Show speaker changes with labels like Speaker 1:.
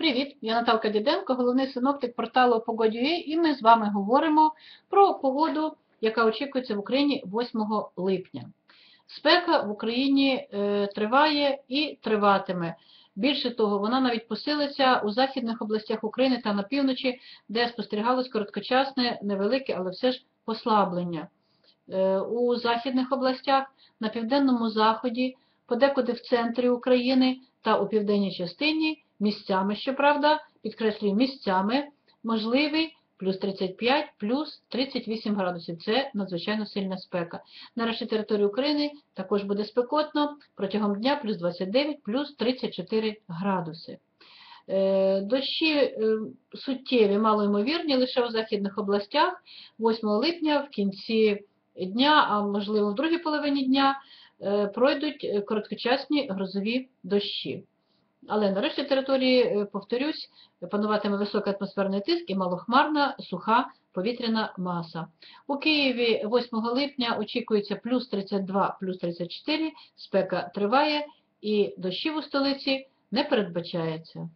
Speaker 1: Привіт, я Наталка Діденко, головний синоптик порталу Погодю.ua, і ми з вами говоримо про погоду, яка очікується в Україні 8 липня. Спека в Україні е, триває і триватиме. Більше того, вона навіть посилиться у західних областях України та на півночі, де спостерігалось короткочасне, невелике, але все ж послаблення. Е, у західних областях, на південному заході, подекуди в центрі України та у південній частині місцями, щоправда, підкреслюю, місцями можливий плюс 35, плюс 38 градусів. Це надзвичайно сильна спека. На решті території України також буде спекотно протягом дня плюс 29, плюс 34 градуси. Е, Дощі е, суттєві, малоймовірні лише у західних областях 8 липня в кінці дня, а можливо в другій половині дня, пройдуть е, короткочасні грозові дощі. Але на решті території, е, повторюсь, пануватиме високий атмосферний тиск і малохмарна суха повітряна маса. У Києві 8 липня очікується плюс 32, плюс 34, спека триває і дощів у столиці не передбачається.